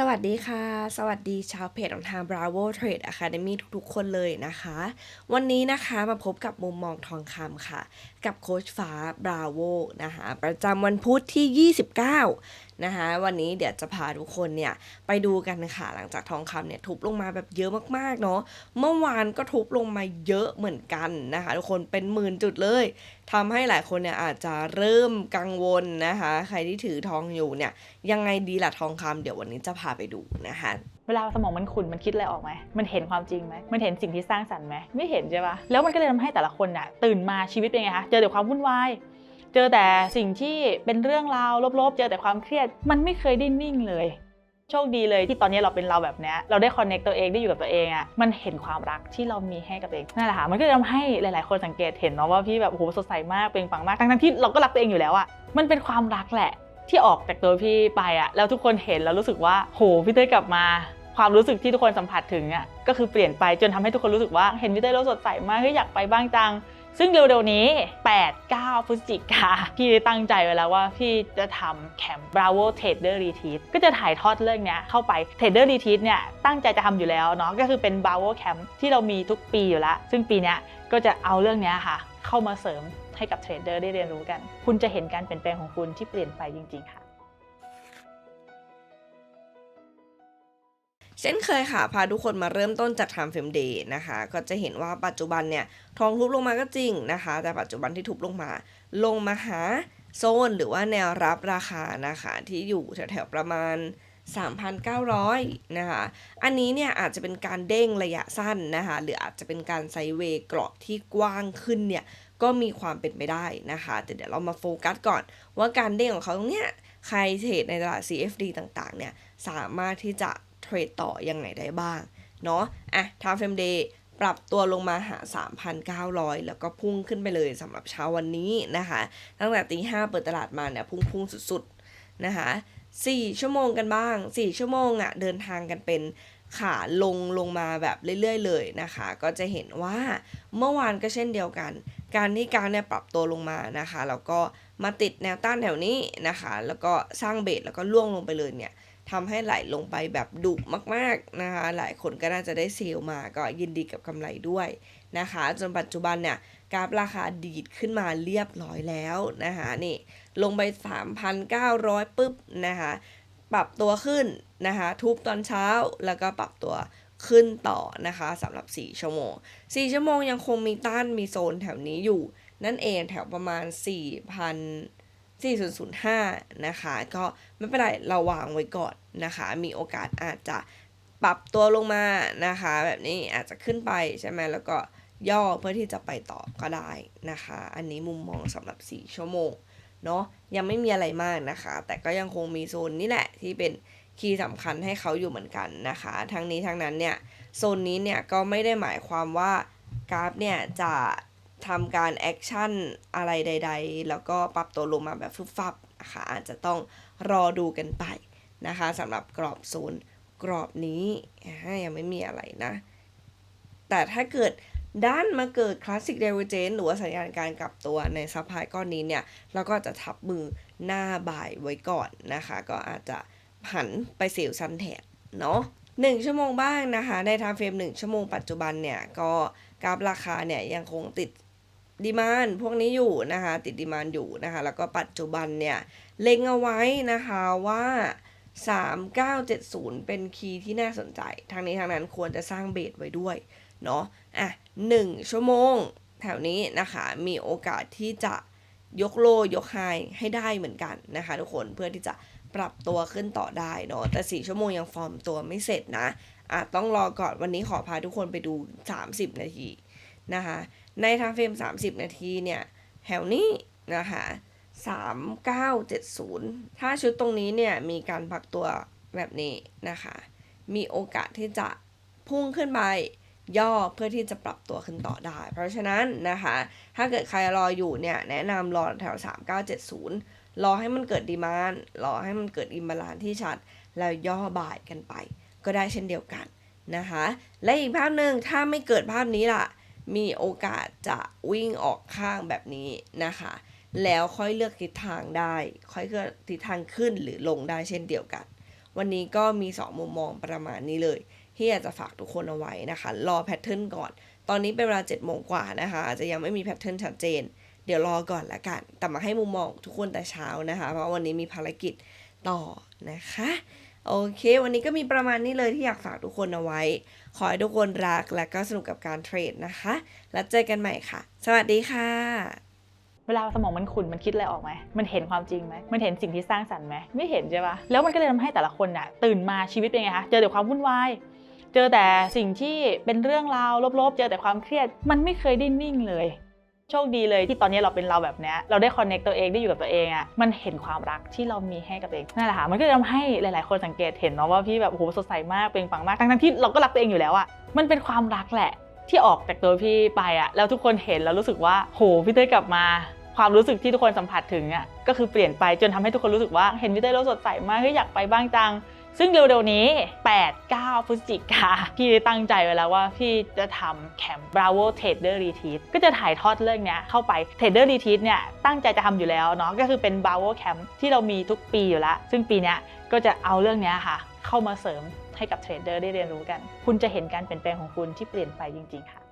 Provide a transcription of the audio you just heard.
สวัสดีค่ะ สวัสดีชาวเพจของทาง Bravo Trade Academy ทุกๆ คนเลยนะคะ วันนี้นะคะมาพบกับมุมมองทองคำค่ะ กับโค้ชฟ้า Bravo นะคะ ประจำวันพุธที่ 29 นะคะวันนี้เดี๋ยวจะพาทุกคนเนี่ยไปดูกันค่ะหลังจากทองคำเนี่ยทุบลงมาแบบเยอะมากๆเนาะเมื่อวานก็ทุบลงมาเยอะเหมือนกันนะคะทุกคนเป็นหมื่นจุดเลยทำให้หลายคนเนี่ยอาจจะเริ่มกังวลนะคะ ใครที่ถือทองอยู่เนี่ยยังไงดีล่ะทองคำเดี๋ยววันนี้จะพาไปดูนะคะเวลาสมองมันขุ่นมันคิดอะไรออกไหม มันเห็นความจริงไหม มันเห็นสิ่งที่สร้างสรรค์ไหม ไม่เห็นใช่ปะแล้วมันก็เลยทำให้แต่ละคนน่ะตื่นมาชีวิตเป็นไงคะ เจอแต่ความวุ่นวาย เจอแต่สิ่งที่เป็นเรื่องราวลบๆ เจอแต่ความเครียด มันไม่เคยได้นิ่งเลย โชคดีเลยที่ตอนนี้เราเป็นเราแบบนี้เราได้คอนเน c t ตัวเองได้อยู่กับตัวเองอะ่ะมันเห็นความรักที่เรามีให้กับตัวเองนั่นแหละค่ะมันก็ทำให้หลายๆ คนสังเกตเห็นเนาะว่าพี่แบบโอ้โหสดใสมากเปล่งปลั่งมากทั้งๆที่เราก็รักตัวเองอยู่แล้วอะ่ะมันเป็นความรักแหละที่ออกจากตัวพี่ไปอะ่ะแล้วทุกคนเห็นแล้วรู้สึกว่าโหพี่เต้ยกลับมา ความรู้สึกที่ทุกคนสัมผัสถึงอะก็คือเปลี่ยนไปจนทำให้ทุกคนรู้สึกว่าเห็นพี่เต้ยแล้วสดใสมากเฮ้ยอยากไปบ้างจัง ซึ่งเร็วๆนี้ 8 9 พฤศจิกา พี่ได้ตั้งใจไว้แล้วว่าพี่จะทำแคมป์ Bravo Trader Retreat ก็จะถ่ายทอดเรื่องเนี้ยเข้าไป Trader Retreat เนี่ยตั้งใจจะทำอยู่แล้วเนาะก็คือเป็น Bravo Camp ที่เรามีทุกปีอยู่แล้ว ซึ่งปีเนี้ยก็จะเอาเรื่องเนี้ยค่ะ เข้ามาเสริมให้กับเทรดเดอร์ได้เรียนรู้กัน คุณจะเห็นการเปลี่ยนแปลงของคุณที่เปลี่ยนไปจริง ๆ ค่ะ เช่นเคยค่ะ พาทุกคนมาเริ่มต้นจาก Time Frame Day นะคะ ก็จะเห็นว่าปัจจุบันเนี่ย ทองทุบลงมาก็จริงนะคะ แต่ปัจจุบันที่ทุบลงมา ลงมาหาโซนหรือว่าแนวรับราคานะคะที่อยู่แถวๆประมาณ 3,900 นะคะ อันนี้เนี่ยอาจจะเป็นการเด้งระยะสั้นนะคะ หรืออาจจะเป็นการไซเวย์กรอบที่กว้างขึ้นเนี่ย ก็มีความเป็นไปได้นะคะ แต่เดี๋ยวเรามาโฟกัสก่อน ว่าการเด้งของเขาตรงเนี้ย ใครเทรดในตลาด CFD ต่างๆ เนี่ย สามารถที่จะ เทรดต่อยังไงได้บ้าง เนาะอะ Time Frame Day ปรับตัวลงมาหา 3,900 แล้วก็พุ่งขึ้นไปเลยสำหรับเช้าวันนี้นะคะ ตั้งแต่ตีห้าเปิดตลาดมาเนี่ยพุ่งพุ่งสุดๆนะคะ4ชั่วโมงกันบ้าง 4 ชั่วโมงอะ่ะเดินทางกันเป็นขาลงลงมาแบบเรื่อยๆ เลยนะคะ ก็จะเห็นว่าเมื่อวานก็เช่นเดียวกัน การที่การเนี่ยปรับตัวลงมานะคะ แล้วก็มาติดแนวต้านแถวนี้นะคะ แล้วก็สร้างเบสแล้วก็ล่วงลงไปเลยเนี่ย ทำให้ไหลลงไปแบบดุมากๆนะคะ หลายคนก็น่าจะได้เซลล์มาก็ยินดีกับกำไรด้วยนะคะ จนปัจจุบันเนี่ยกราฟราคาดีดขึ้นมาเรียบร้อยแล้วนะคะนี่ลงไป 3,900 ปุ๊บนะคะปรับตัวขึ้นนะคะทุบตอนเช้าแล้วก็ปรับตัวขึ้นต่อนะคะสำหรับ 4 ชั่วโมง 4 ชั่วโมงยังคงมีต้านมีโซนแถวนี้อยู่ นั่นเองแถวประมาณ 4,000 4005 นะคะ ก็ไม่เป็นไรเราวางไว้ก่อนนะคะ มีโอกาสอาจจะปรับตัวลงมานะคะ แบบนี้อาจจะขึ้นไปใช่ไหมแล้วก็ย่อเพื่อที่จะไปต่อก็ได้นะคะ อันนี้มุมมองสำหรับ 4 ชั่วโมงเนาะยังไม่มีอะไรมากนะคะ แต่ก็ยังคงมีโซนนี้แหละที่เป็นคีย์สำคัญให้เขาอยู่เหมือนกันนะคะ ทั้งนี้ทั้งนั้นเนี่ยโซนนี้เนี่ยก็ไม่ได้หมายความว่ากราฟเนี่ยจะ ทำการแอคชั่นอะไรใด ๆ แล้วก็ปรับตัวลงมาแบบฟึบฟับนะคะอาจจะต้องรอดูกันไปนะคะสำหรับกรอบโซนกรอบนี้ยังไม่มีอะไรนะ แต่ถ้าเกิดด้านมาเกิดคลาสสิกเด v วเจนหรือว่าสัญญาณการกลับตัวในซัพพลายก้อนนี้เนี่ย เราก็จะทับมือหน้าบ่ายไว้ก่อนนะคะ ก็อาจจะหันไปเซลซันแทนเนาะหนึ่งชั่วโมงบ้างนะคะ ในไทม์เฟรมหนึ่งชั่วโมงปัจจุบันเนี่ย ก็กราฟราคาเนี่ยยังคงติด ดีมานพวกนี้อยู่นะคะติดดีมานอยู่นะคะแล้วก็ปัจจุบันเนี่ยเล็งเอาไว้นะคะว่า 3970 เป็นคีย์ที่น่าสนใจ ทางนี้ทางนั้นควรจะสร้างเบสไว้ด้วยเนาะอะหนึ่งชั่วโมงแถวนี้นะคะมีโอกาสที่จะยกโลยกไฮให้ได้เหมือนกันนะคะทุกคนเพื่อที่จะปรับตัวขึ้นต่อได้เนาะแต่4ชั่วโมงยังฟอร์มตัวไม่เสร็จนะอะต้องรอก่อนวันนี้ขอพาทุกคนไปดู 30 นาทีนะคะ ในทางเฟรม 30 นาทีเนี่ยแถวนี้นะคะ3970 ถ้าชุดตรงนี้เนี่ยมีการพักตัวแบบนี้นะคะ มีโอกาสที่จะพุ่งขึ้นไปย่อเพื่อที่จะปรับตัวขึ้นต่อได้ เพราะฉะนั้นนะคะ ถ้าเกิดใครรออยู่เนี่ยแนะนำรอแถว 3970 รอให้มันเกิดดีมานรอให้มันเกิดอิมบาลานที่ชัด แล้วย่อบ่ายกันไป ก็ได้เช่นเดียวกันนะคะ และอีกภาพหนึ่งถ้าไม่เกิดภาพนี้ล่ะ มีโอกาสจะวิ่งออกข้างแบบนี้นะคะ แล้วค่อยเลือกทิศทางได้ ค่อยเลือกทิศทางขึ้นหรือลงได้เช่นเดียวกัน วันนี้ก็มี 2 มุมมองประมาณนี้เลย ที่อยากจะฝากทุกคนเอาไว้นะคะ รอแพทเทิร์นก่อน ตอนนี้เป็นเวลา7จ็ดโมงกว่านะคะอาจจะยังไม่มีแพทเทิร์นชัดเจน เดี๋ยวรอก่อนละกัน แต่มาให้มุมมองทุกคนแต่เช้านะคะ เพราะวันนี้มีภารกิจต่อนะคะ โอเค วันนี้ก็มีประมาณนี้เลยที่อยากฝากทุกคนเอาไว้ ขอให้ทุกคนรักและก็สนุกกับการเทรดนะคะ แล้วเจอกันใหม่ค่ะ สวัสดีค่ะ เวลาสมองมันขุ่นมันคิดอะไรออกไหม มันเห็นความจริงไหม มันเห็นสิ่งที่สร้างสรรค์ไหม ไม่เห็นใช่ปะแล้วมันก็เลยทำให้แต่ละคนน่ะตื่นมาชีวิตเป็นไงคะ เจอแต่ความวุ่นวาย เจอแต่สิ่งที่เป็นเรื่องราวลบๆ เจอแต่ความเครียด มันไม่เคยได้นิ่งเลย โชคดีเลยที่ตอนนี้เราเป็นเราแบบนี้เราได้คอนเน c t ตัวเองได้อยู่กับตัวเองอะ่ะมันเห็นความรักที่เรามีให้กับตัวเองนั่นแหละค่ะมันก็เลยทำให้หลาย ๆ คนสังเกตเห็นเนาะว่าพี่แบบโหสดใสมากเปล่งปลั่งมากทั้งๆที่เราก็รักตัวเองอยู่แล้วอะ่ะมันเป็นความรักแหละที่ออกจากตัวพี่ไปอะ่ะแล้วทุกคนเห็นแล้วรู้สึกว่าโหพี่เต้ยกลับมาความรู้สึกที่ทุกคนสัมผัสถึงอะก็คือเปลี่ยนไปจนทำให้ทุกคนรู้สึกว่าเห็นพี่เต้ยแล้วสดใสมากเฮ้ยอยากไปบ้างจัง ซึ่งเร็วๆนี้ 8 9 พฤศจิกาพี่ตั้งใจไว้แล้วว่าพี่จะทำแคมป์ Bravo Trader Retreat ก็จะถ่ายทอดเรื่องเนี้ยเข้าไป Trader Retreat เนี่ยตั้งใจจะทำอยู่แล้วเนาะก็คือเป็น Bravo Camp ที่เรามีทุกปีอยู่แล้ว ซึ่งปีเนี้ยก็จะเอาเรื่องเนี้ยค่ะ เข้ามาเสริมให้กับเทรดเดอร์ได้เรียนรู้กัน คุณจะเห็นการเปลี่ยนแปลงของคุณที่เปลี่ยนไปจริง ๆ ค่ะ